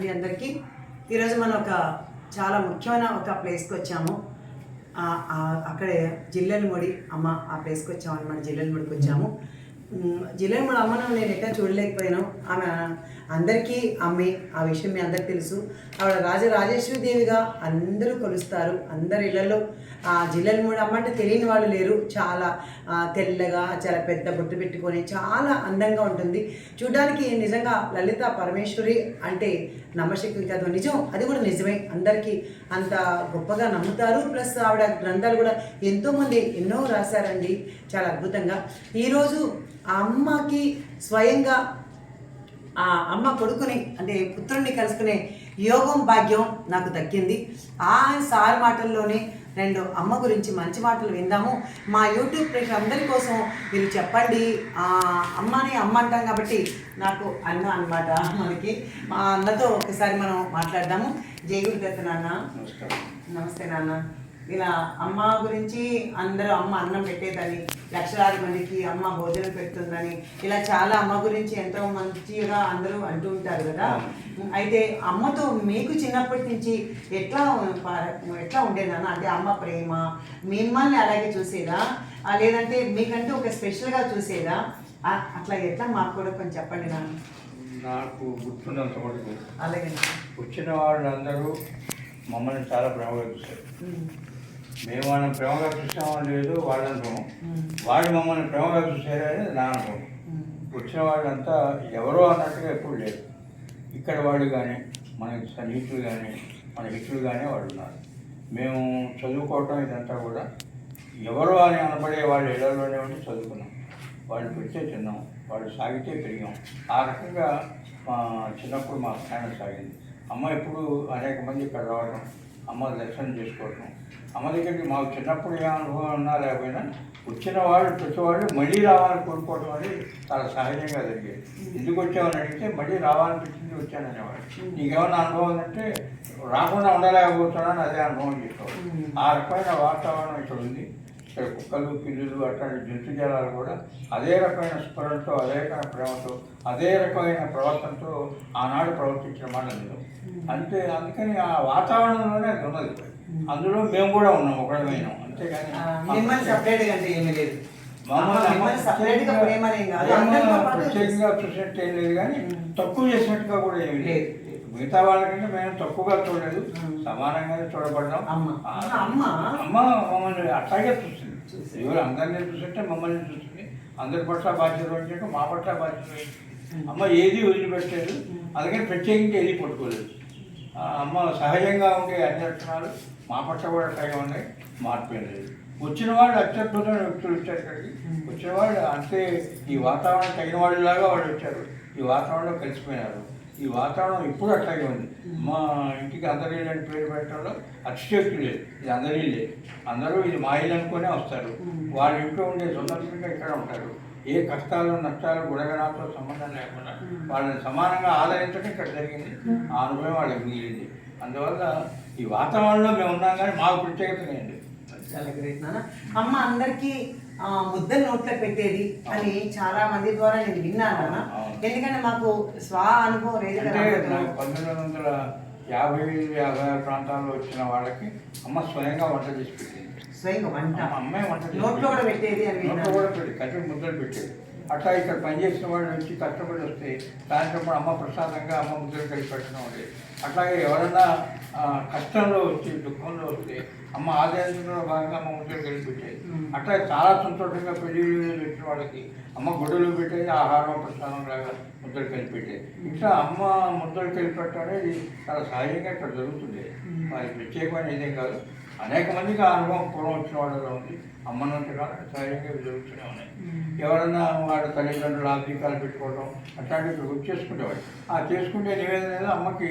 అండి అందరికీ. ఈరోజు మనం ఒక చాలా ముఖ్యమైన ఒక ప్లేస్కి వచ్చాము. అక్కడే జిల్లెలముడి అమ్మ ఆ ప్లేస్కి వచ్చాము అనమాట జిల్లెలముడికి వచ్చాము. జిల్లెలముడి అమ్మను నేను ఎక్కడ చూడలేకపోయాను. ఆమె అందరికీ అమ్మే ఆ విషయం మీ అందరికీ తెలుసు. ఆవిడ రాజరాజేశ్వరి దేవిగా అందరూ కొలుస్తారు. అందరి ఇళ్ళలో ఆ జిల్లెలముడి అమ్మ అంటే తెలియని వాళ్ళు లేరు. చాలా తెల్లగా చాలా పెద్ద బొట్టు పెట్టుకొని చాలా అందంగా ఉంటుంది. చూడడానికి నిజంగా లలిత పరమేశ్వరి అంటే నమ్మశక్తి కాదు నిజం అది కూడా నిజమే. అందరికీ అంత గొప్పగా నమ్ముతారు. ప్లస్ ఆవిడ గ్రంథాలు కూడా ఎంతోమంది ఎన్నో రాశారండి. చాలా అద్భుతంగా. ఈరోజు ఆ అమ్మకి స్వయంగా ఆ అమ్మ కొడుకుని అంటే పుత్రుణ్ణి కలుసుకునే యోగం భాగ్యం నాకు దక్కింది. ఆ సార్ మాటల్లోనే రెండు అమ్మ గురించి మంచి మాటలు విందాము. మా యూట్యూబ్ ప్రేక్షకులు అందరి కోసం మీరు చెప్పండి. అమ్మని అమ్మ అంటాం కాబట్టి నాకు అన్న అన్నమాట మనకి. మా అన్నతో ఒకసారి మనం మాట్లాడదాము. జై గురుదత్త నాన్న. నమస్కారం. నమస్తే నాన్న. ఇలా అమ్మ గురించి అందరూ అమ్మ అన్నం పెట్టేదని లక్షలాది మందికి అమ్మ భోజనం పెడుతుందని ఇలా చాలా అమ్మ గురించి ఎంతో మంచిగా అందరూ అంటూ ఉంటారు కదా. అయితే అమ్మతో మీకు చిన్నప్పటి నుంచి ఎట్లా ఎట్లా ఉండేది నాన్న అంటే అమ్మ ప్రేమ మిమ్మల్ని అలాగే చూసేదా? లేదంటే మీకంటూ ఒక స్పెషల్గా చూసేదా? అట్లా ఎట్లా? మాకు కూడా కొంచెం చెప్పండి నాన్న. నాకు గుర్తున్నంత మటుకు అలాగే. వచ్చిన వాళ్ళందరూ మమ్మల్ని చాలా ప్రేమగా చూశారు. ఉమ్, మేము వాళ్ళని ప్రేమగా చూసామో లేదు వాళ్ళ అనుభవం ఉమ్, వాళ్ళు మమ్మల్ని ప్రేమగా చూశారని నా అనుభవం వచ్చిన వాళ్ళంతా ఎవరో అన్నట్టుగా ఎప్పుడు లేరు ఇక్కడ వాళ్ళు కానీ మన సన్నిహితులు కానీ మన హితులు కానీ వాళ్ళు ఉన్నారు. మేము చదువుకోవటం ఇదంతా కూడా ఎవరో అని అనబడే వాళ్ళ ఇళ్ళలోనే ఉండి చదువుకున్నాం. వాళ్ళు పెడితే తిన్నాం వాళ్ళు సాగితే పెరిగాం. ఆ రకంగా మా చిన్నప్పుడు మా ప్రయాణం సాగింది. అమ్మ ఎప్పుడు అనేక మంది ఇక్కడ రావడం అమ్మ దర్శనం చేసుకోవటం. అమ్మ దగ్గరికి మాకు చిన్నప్పుడు ఏ అనుభవం ఉన్నా లేకపోయినా వచ్చిన వాళ్ళు ప్రతి వాళ్ళు మళ్ళీ రావాలని కోరుకోవడం అనేది చాలా సహజంగా జరిగేది. ఎందుకు వచ్చామని అడిగితే మళ్ళీ రావాలనిపించింది వచ్చాననేవాడు. నీకేమన్నా అనుభవం ఉందంటే రాకుండా ఉండలేకపోతున్నాను అదే అనుభవం చెప్పావు ఆ రకమైన వాతావరణం ఇక్కడ ఉంది. ఇక్కడ కుక్కలు పిల్లులు అట్లాంటి జంతు జలాలు కూడా అదే రకమైన స్ఫురణతో అదే రకమైన ప్రేమతో అదే రకమైన ప్రవర్తనతో ఆనాడు ప్రవర్తించిన మాట నిజం అంతే అందుకని ఆ వాతావరణంలోనే అది ఉన్నది. అందులో మేము కూడా ఉన్నాం ఒకడమైనాం అంతేగాని మిమ్మల్ని సపరేట్గా అంటే ఏమీ లేదు. ప్రత్యేకంగా చూసినట్టు ఏం లేదు కానీ తక్కువ చేసినట్టుగా కూడా ఏమి లేదు. లేదు. మిగతా వాళ్ళకంటే మేము తక్కువగా చూడలేదు. ఉం. సమానంగానే చూడబడ్డాం. అమ్మ. అమ్మ. మమ్మల్ని అట్లాగే చూసింది. చూసింది. ఎవరు అందరినీ చూస్తుంటే మమ్మల్ని చూసింది. అందరి పట్ల బాధ్యత వహించక మా పట్ల బాధ్యత అమ్మ ఏది వదిలిపెట్టలేదు. అందుకని ప్రత్యేకంగా ఏది పట్టుకోలేదు. అమ్మ సహజంగా ఉండే అన్ని లక్షణాలు మా పట్ల కూడా అట్లాగే ఉన్నాయి. మార్పు లేదు వచ్చిన వాళ్ళు అత్యద్భుతమైన వ్యక్తులు వచ్చారు ఇక్కడికి. వచ్చిన వాళ్ళు అంతే ఈ వాతావరణం తగిన వాళ్ళలాగా వాళ్ళు వచ్చారు. ఈ వాతావరణంలో కలిసిపోయినారు. ఈ వాతావరణం ఇప్పుడు అట్లాగే ఉంది. మా ఇంటికి అందరి అని పేరు పెట్టడంలో అతిశక్తి లేదు. ఇది అందరి ఇల్లే. అందరూ ఇది మా ఇల్లు అనుకునే వస్తారు. వాళ్ళ ఇంట్లో ఉండే సొంతంగా ఇక్కడ ఉంటారు. ఏ కష్టాలు నష్టాలు గుణగణాలతో సంబంధం లేకుండా వాళ్ళని సమానంగా ఆదరించడం ఇక్కడ జరిగింది. ఆ అనుభవం వాళ్ళకి మిగిలింది. అందువల్ల ఈ వాతావరణంలో మేము ఉన్నాం కానీ మాకు ప్రత్యేకత లేదు. చాలా గ్రేట్ నాన్న. అమ్మ అందరికి ముద్దలు నోట్లో పెట్టేది అని చాలా మంది ద్వారా నేను విన్నాను నాన్న అవును. ఎందుకంటే మాకు స్వ అనుభవం లేదు పంతొమ్మిది వందల యాభై యాభై ఆరు ప్రాంతాల్లో వచ్చిన వాళ్ళకి అమ్మ స్వయంగా వంట చేసి పెట్టింది. స్వయంగా వంట? అమ్మ అమ్మాయి వంట నోట్లో కూడా పెట్టేది అని నోట్లో కూడా పెట్టి కట్టి ముద్దలు పెట్టేది. అట్లా ఇక్కడ పనిచేసిన వాళ్ళు వచ్చి కష్టపడి వస్తే సాయంత్రం పూట అమ్మ ప్రసాదంగా అమ్మ ముద్దలు కలిసి పెట్టడం ఉండేది అట్లాగే ఎవరన్నా కష్టంలో వచ్చి దుఃఖంలో వస్తే అమ్మ ఆదాయంలో భాగంగా అమ్మ ముద్దలు కలిసి పెట్టేది అట్లా చాలా సంతోషంగా పెళ్ళి వచ్చిన వాళ్ళకి అమ్మ గుడ్డలు పెట్టేది ఆహారం ప్రసాదం లాగా ముద్దలు కలిపి ఇట్లా అమ్మ ముద్దలు కలిపి పెట్టడం అనేది చాలా సహజంగా ఇక్కడ జరుగుతుంది అది ప్రత్యేకమైన ఇదేం కాదు. అనేక మందికి ఆ అనుభవం పూర్వం వచ్చిన వాళ్ళలో ఉంది. అమ్మనంత కాదు సహజంగా ఇవి జరుగుతూనే ఉన్నాయి ఎవరన్నా వాళ్ళ తల్లిదండ్రులు ఆర్థికాలు పెట్టుకోవడం అట్లాంటివి గుర్తు చేసుకునేవాడు ఆ చేసుకుంటే నివేదన అమ్మకి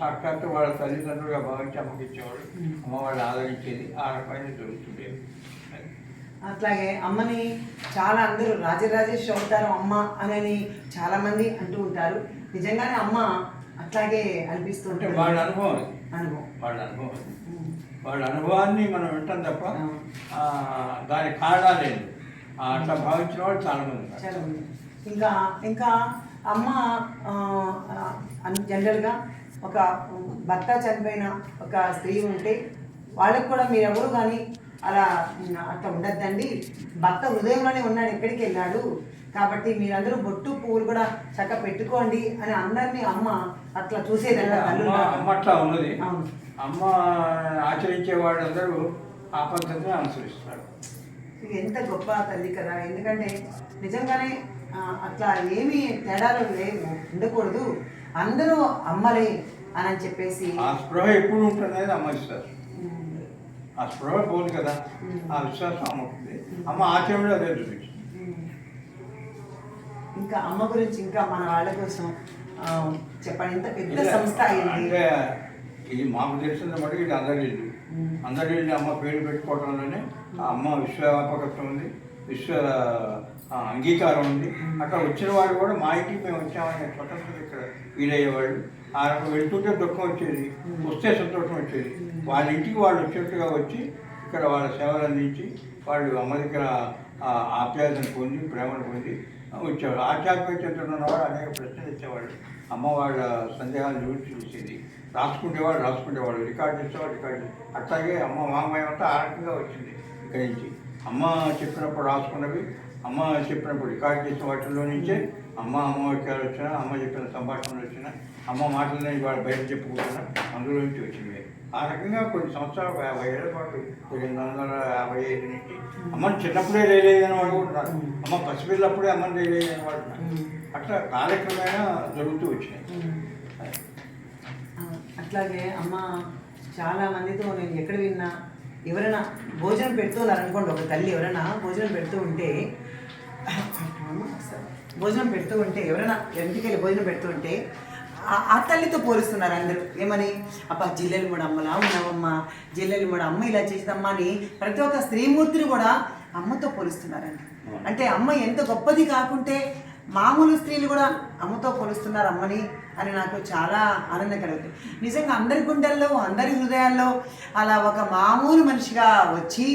సాక్షాత్తు వాళ్ళ తల్లిదండ్రులుగా భావించి అమ్మకి ఇచ్చేవాడు అమ్మ వాళ్ళు ఆదరించేది ఆ రకమైన జరుగుతుండేది. అట్లాగే అమ్మని చాలా అందరూ రాజరాజేశ్వరి అవతారం అమ్మ అని చాలా మంది అంటూ ఉంటారు. నిజంగానే అమ్మ అట్లాగే అనిపిస్తూ అంటే ఉంటుంది. వాళ్ళ అనుభవం. అనుభవం. వాళ్ళ అనుభవం. వాళ్ళ అనుభవాన్ని మనం వింటాం తప్ప ఆ. ఆ, దానికి కారణాలు లేదు ఆ, అట్లా భావించిన వాళ్ళు చాలా మంది ఉన్నారు. ఇంకా ఇంకా అమ్మ జనరల్గా ఒక భర్త చనిపోయిన ఒక స్త్రీ ఉంటే వాళ్ళకి కూడా మీరు ఎవరు కానీ అలా అట్లా ఉండద్దండి. భర్త హృదయంలోనే ఉన్నాడు ఎక్కడికి వెళ్ళాడు. కాబట్టి మీరందరూ బొట్టు పువ్వులు కూడా చక్క పెట్టుకోండి అని అందరినీ అమ్మ అట్లా అమ్మ అట్లా ఉన్నది. అమ్మ ఆచరించే వాళ్ళందరూ ఆ పద్ధతిని అనుసరిస్తారు ఇది ఎంత గొప్ప తల్లి కదా. ఎందుకంటే నిజంగానే అట్లా ఏమీ తేడాలు లేవు ఉండకూడదు. అందరూ అమ్మలే అని చెప్పేసి ఆ స్పృహ ఎప్పుడు ఉంటుంది అనేది అమ్మ ఇస్తారు ఆ స్పృహ పోదు కదా. ఆ విశ్వాసం అమ్మ ఉంటుంది. అమ్మ ఆచరణలో అదే చూపించింది. ఇంకా అమ్మ గురించి ఇంకా మన వాళ్ళ కోసం చెప్పండి. ఇంత పెద్ద సంస్థ అయింది ఇది మాకు తెలిసిన మటుకు ఇది అందరి ఇల్లు ఉమ్. అందరి ఇల్లు అమ్మ పేరు పెట్టుకోవడంలోనే ఆ అమ్మ విశ్వవ్యాపకత్వం ఉంది విశ్వ అంగీకారం ఉంది. అక్కడ వచ్చిన వాళ్ళు కూడా మా ఇంటికి మేము వచ్చామని స్వతంత్రం ఇక్కడ వీలయ్యేవాళ్ళు. ఆ రకం వెళ్తుంటే దుఃఖం వచ్చేది వస్తే సంతోషం వచ్చేది. వాళ్ళ ఇంటికి వాళ్ళు వచ్చేట్టుగా వచ్చి ఇక్కడ వాళ్ళ సేవలు అందించి వాళ్ళు అమ్మ దగ్గర ఆప్యాయతను పొంది ప్రేమను పొంది వచ్చేవాడు ఆధ్యాత్మిక చింతన అనేక ప్రశ్నలు ఇచ్చేవాడు అమ్మవాళ్ళ సందేహాలు చూసి చూసేది. రాసుకునేవాడు రాసుకునేవాడు రికార్డు చేసేవాళ్ళు రికార్డు అట్లాగే అమ్మ మామయ్య అంతా ఆ రకంగా వచ్చింది ఇక్కడి నుంచి. అమ్మ చెప్పినప్పుడు రాసుకున్నవి అమ్మ చెప్పినప్పుడు రికార్డు చేసిన వాటిల్లో నుంచే అమ్మ అమ్మ వాక్యాలు వచ్చినా అమ్మ చెప్పిన సంభాషణలు వచ్చినా అమ్మ మాటలని వాళ్ళు బయట చెప్పుకుంటున్నా అందులో నుంచి వచ్చింది. ఆ రకంగా కొన్ని సంవత్సరాలు యాభై ఏళ్ళ పాటు పద్దెనిమిది వందల యాభై ఐదు నుంచి అమ్మని చిన్నప్పుడే లేలేదని వాడు కూడా అమ్మ పసిపిల్లప్పుడే అమ్మని లేదని వాడు అట్లా కాలక్రమేణా జరుగుతూ వచ్చినాయి. అట్లాగే అమ్మ చాలా మందితో నేను ఎక్కడ విన్నా ఎవరైనా భోజనం పెడుతున్నారు అనుకోండి ఒక తల్లి ఎవరైనా భోజనం పెడుతూ ఉంటే భోజనం పెడుతూ ఉంటే ఎవరైనా ఇంటికి వెళ్ళి భోజనం పెడుతూ ఉంటే ఆ- తల్లితో పోలుస్తున్నారు అందరూ. ఏమని? అబ్బా జిల్లెలు మూడు అమ్మలా ఉన్నావమ్మ? జిల్లెలు మూడు అమ్మ ఇలా చేసిందమ్మా అని ప్రతి ఒక్క స్త్రీమూర్తిని కూడా అమ్మతో పోలుస్తున్నారండి అంటే అమ్మ ఎంత గొప్పది కాకుంటే మామూలు స్త్రీలు కూడా అమ్మతో పోలుస్తున్నారు అమ్మని అని నాకు చాలా ఆనందం కలుగుతుంది నిజంగా అందరి గుండెల్లో అందరి హృదయాల్లో అలా ఒక మామూలు మనిషిగా వచ్చి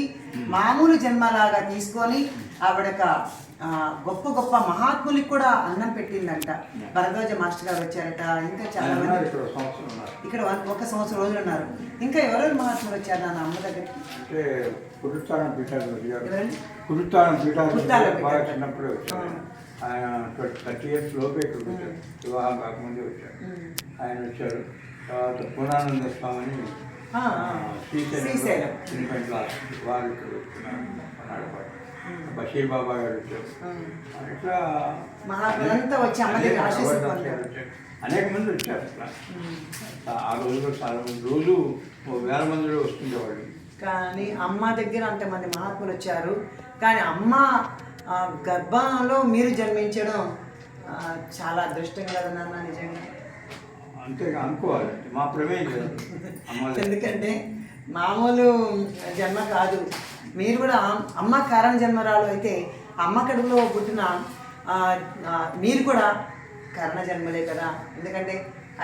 మామూలు జన్మలాగా తీసుకొని ఆవిడక ఆ, గొప్ప గొప్ప మహాత్ములకి కూడా అన్నం పెట్టిందంట. భరద్వాజ మాస్టర్ గారు వచ్చారట. ఇంకా చాలా మంది ఇక్కడ ఒక సంవత్సరం రోజులు ఉన్నారు. ఇంకా ఎవరెవరు మహాత్ములు వచ్చారు నాన్న అమ్మ దగ్గరికి? కురుతానం పీఠాలు. చిన్నప్పుడే ఆయన థర్టీ ఇయర్స్ లోపే ఇక్కడ వచ్చారు. వివాహం కాకముందే వచ్చారు. ఆయన వచ్చారు. తర్వాత పూర్ణానంద స్వామిని. శ్రీశైలం. శ్రీశైలం. వారు ఇక్కడ అన్నాడు పాటు బషీర్ బాబా గారు వచ్చారు. అనేక మంది వచ్చారు అట్లా. ఆ రోజుల్లో చాలా మంది రోజు వేల మందిలో వస్తుండేవాళ్ళు. కానీ అమ్మ దగ్గర అంతమంది మహాత్ములు వచ్చారు. కానీ అమ్మ గర్భంలో మీరు జన్మించడం చాలా అదృష్టం కదా నాన్న నిజంగా. అంతేగా అనుకోవాలి మా ప్రమేయం ఎందుకంటే మామూలు జన్మ కాదు. మీరు కూడా అమ్మ కారణ జన్మరాలు అయితే అమ్మ కడుపులో పుట్టిన మీరు కూడా కరణ జన్మలే కదా. ఎందుకంటే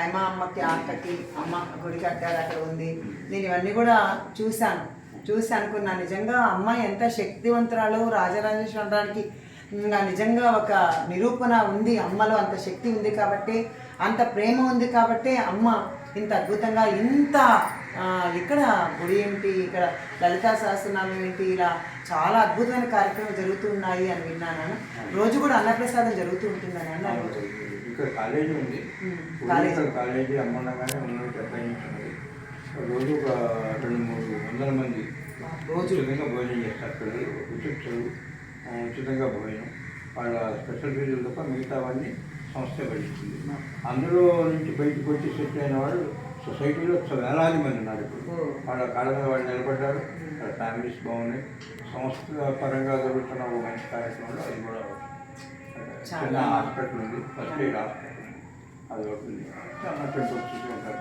అమ్మ అమ్మకి అక్కకి అమ్మ గుడి కట్టారు అక్కడ ఉంది. నేను ఇవన్నీ కూడా చూశాను. చూసి అనుకున్నా నిజంగా అమ్మ ఎంత శక్తివంతురాలు రాజరాజేశ్వరానికి నిజంగా ఒక నిరూపణ ఉంది అమ్మలో అంత శక్తి ఉంది కాబట్టి అంత ప్రేమ ఉంది కాబట్టి అమ్మ ఇంత అద్భుతంగా ఇంత ఇక్కడ గుడి ఏంటి? ఇక్కడ లలితా సహస్రనామం ఏంటి? ఇలా చాలా అద్భుతమైన కార్యక్రమాలు జరుగుతున్నాయి అని విన్నాను. రోజు కూడా అన్నప్రసాదం జరుగుతూ ఉంటుందని అన్నారు. ఇక్కడ కాలేజీ ఉంది. కాలేజీ. అమ్మనగానే ఉన్నది డెబ్బై రోజు ఒక రెండు మూడు వందల మంది రోజు. ఉచితంగా భోజనం చేస్తారు పిల్లలు. ఉచిత ఉచితంగా భోజనం. వాళ్ళ స్పెషల్ ఫీజులు తప్ప మిగతావన్నీ సంస్థ భరిస్తుంది అందులో నుంచి బయటకు వచ్చి సెటిల్ అయిన వాళ్ళు సొసైటీలో వేలాది మంది ఉన్నారు ఇప్పుడు. వాళ్ళ కాళ్ళ మీద వాళ్ళు నిలబడ్డారు. వాళ్ళ ఫ్యామిలీస్ బాగున్నాయి. సంస్థ పరంగా జరుగుతున్న ఒక మంచి కార్యక్రమంలో అది కూడా. చిన్న హాస్పిటల్ ఉంది. ఫస్ట్ ఎయిడ్ హాస్పిటల్ అది ఒకటి చాలా టెంపుల్స్ ఉంటారు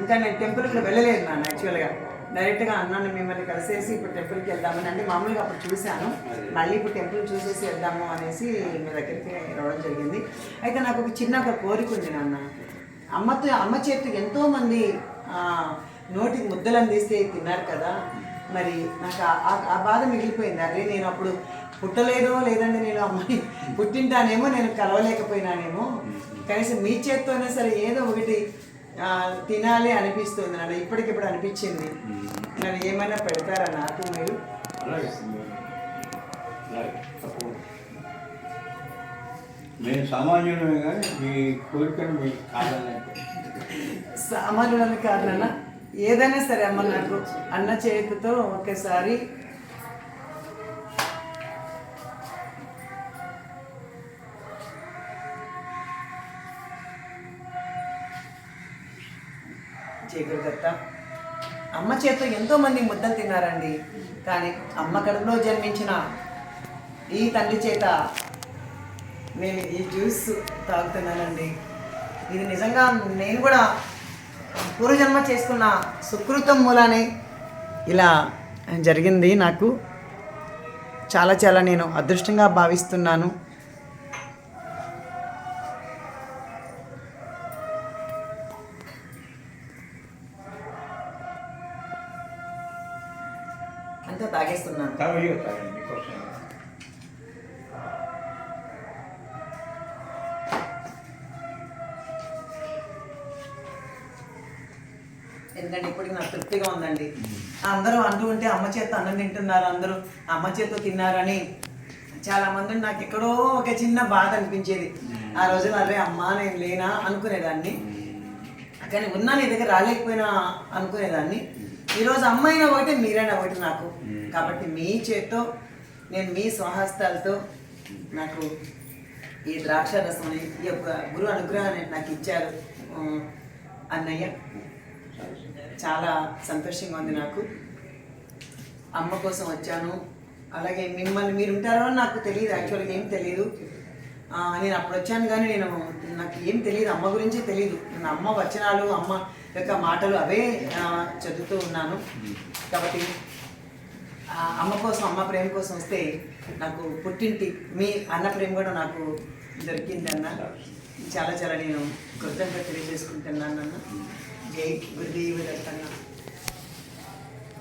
ఇంకా నేను టెంపుల్కి వెళ్ళలేదు నాన్న యాక్చువల్గా డైరెక్ట్గా అన్నాను మిమ్మల్ని కలిసేసి ఇప్పుడు టెంపుల్కి వెళ్దామని అంటే మామూలుగా అప్పుడు చూశాను. మళ్ళీ ఇప్పుడు టెంపుల్ చూసేసి వెళ్దాము అనేసి మీ దగ్గరికి రావడం జరిగింది. అయితే నాకు ఒక చిన్న ఒక కోరిక ఉంది నాన్న. అమ్మతో అమ్మ చేతికి ఎంతోమంది నోటికి ముద్దలు అందిస్తే తిన్నారు కదా. మరి నాకు ఆ- బాధ మిగిలిపోయింది. అదే నేను అప్పుడు పుట్టలేదో లేదంటే నేను అమ్మని పుట్టింటానేమో నేను కలవలేకపోయినానేమో. కనీసం మీ చేత్తోనే సరే ఏదో ఒకటి తినాలి అనిపిస్తుంది నన్ను. ఇప్పటికిప్పుడు అనిపించింది. నన్ను ఏమైనా పెడతారా నాకు మీరు? మేము సామాన్యులమే కానీ మీ కోరికను మీ కాదని సామాన్యులని కాదు నాన్న. ఏదైనా సరే అమ్మ నాకు అన్న చేతితో ఒకేసారి చేయగలుగుత అమ్మ చేతితో ఎంతో మంది ముద్దలు తిన్నారండి. కానీ అమ్మ కడుపులో జన్మించిన ఈ తండ్రి చేత నేను ఈ జ్యూస్ తాగుతున్నానండి. ఇది నిజంగా నేను కూడా పూర్వజన్మ చేసుకున్న సుకృతం మూలానే ఇలా జరిగింది. నాకు చాలా చాలా నేను అదృష్టంగా భావిస్తున్నాను. ఎందుకంటే ఇప్పటికి నాకు తృప్తిగా ఉందండి. అందరూ అంటూ ఉంటే అమ్మ చేత అన్నం తింటున్నారు అందరూ అమ్మ చేత తిన్నారని చాలా మంది నాకు ఎక్కడో ఒక చిన్న బాధ అనిపించేది. ఆ రోజున అరే అమ్మా నేను లేనా అనుకునేదాన్ని. కానీ ఉన్నా నీ దగ్గర రాలేకపోయినా అనుకునేదాన్ని. ఈరోజు అమ్మైనా ఒకటి మీరైనా ఒకటి నాకు. కాబట్టి మీ చేత్తో నేను మీ స్వహస్తాలతో నాకు ఈ ద్రాక్ష రసం ఈ యొక్క గురు అనుగ్రహాన్ని నాకు ఇచ్చారు అన్నయ్య. చాలా సంతోషంగా ఉంది నాకు. అమ్మ కోసం వచ్చాను. అలాగే మిమ్మల్ని మీరు ఉంటారో నాకు తెలియదు యాక్చువల్గా ఏం తెలియదు నేను అప్పుడు వచ్చాను కానీ నేను నాకు ఏం తెలియదు అమ్మ గురించి తెలియదు నేను అమ్మ వచనాలు అమ్మ యొక్క మాటలు అవే చదువుతూ ఉన్నాను. కాబట్టి ఆ, అమ్మ కోసం అమ్మ ప్రేమ కోసం వస్తే నాకు పుట్టింటి మీ అన్న ప్రేమ కూడా నాకు దొరికిందన్న. చాలా చాలా నేను కృతజ్ఞత తెలియజేసుకుంటున్నాను అన్న. यही उल्लू ही बदल करना